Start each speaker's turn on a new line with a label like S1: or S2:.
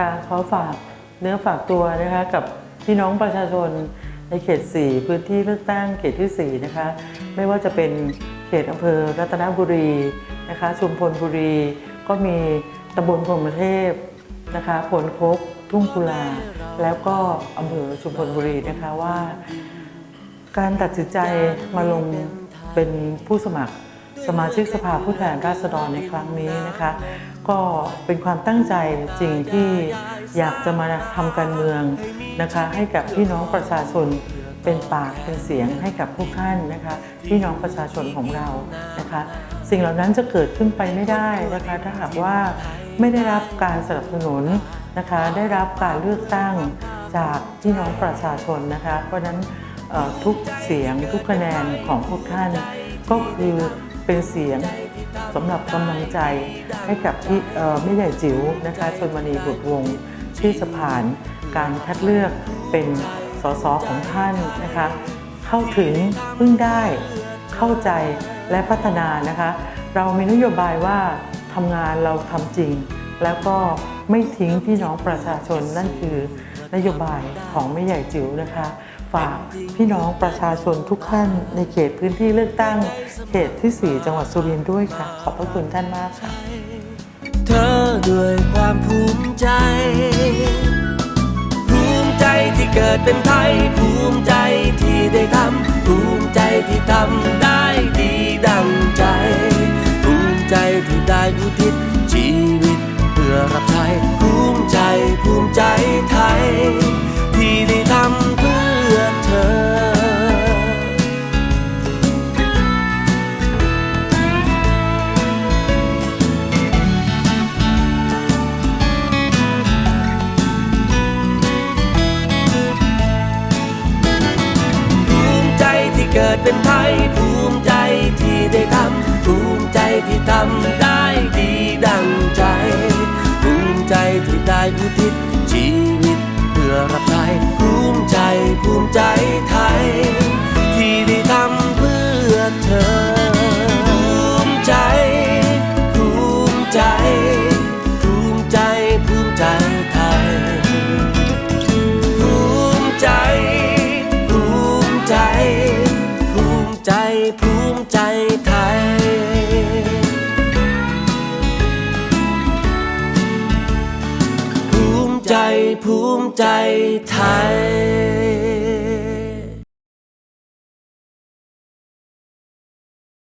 S1: นะคะขอฝากเนื้อฝากตัวนะคะกับพี่น้องประชาชนในเขต 4 พื้นที่เลือกตั้งเขตที่ 4 นะคะ ไม่ว่าจะเป็นเขตอำเภอรัตนบุรีนะคะ ชุมพลบุรี ก็มีตำบลพรมเทพนะคะผลคกทุ่งกุลา แล้วก็อำเภอชุมพลบุรีนะคะว่า การตัดสินใจมาลงเป็นผู้สมัคร สมาชิกสภาผู้แทนราษฎรในครั้งนี้นะคะ ก็เป็นความตั้งใจจริงที่อยากจะมาทำการเมืองนะคะ ให้กับพี่น้องประชาชนเป็นปากเป็นเสียงให้กับพวกท่านนะคะพี่น้องประชาชนของเรานะคะ สิ่งเหล่านั้นจะเกิดขึ้นไปไม่ได้นะคะ ถ้าหากว่าไม่ได้รับการสนับสนุนนะคะ ได้รับการเลือกตั้งจากพี่น้องประชาชนนะคะ เพราะนั้นทุกเสียงทุกคะแนนของพวกท่านก็คือ เป็นเสียงสำหรับกำลังใจให้กับที่เอ่อแม่ใหญ่จิ๋วนะคะชนมณีบุตรวงศ์ที่จะผ่านการคัดเลือกเป็นสสของท่านนะคะ เข้าถึงพึ่งได้เข้าใจและพัฒนานะคะ เรามีนโยบายว่าทำงานเราทำจริง แล้วก็ไม่ทิ้งพี่น้องประชาชนนั่นคือนโยบายของแม่ใหญ่จิ๋วนะคะ ฝากพี่น้องประชาชนทุกท่านในเขตพื้นที่เลือกตั้ง เขตที่ 4 จังหวัดสุรินทร์ด้วยค่ะ ขอบพระคุณท่านมากค่ะ
S2: เธอด้วยความภูมิใจ ภูมิใจที่เกิดเป็นไทย ภูมิใจที่ได้ทำภูมิใจที่ทำได้ดีดังใจ ภูมิใจที่ได้อุทิศชีวิตเพื่อรับใช้ภูมิใจภูมิใจไทย เกิดเป็นไทยภูมิใจที่ได้ทำภูมิใจที่ทำ ภูมิใจไทย ภูมิใจภูมิใจไทย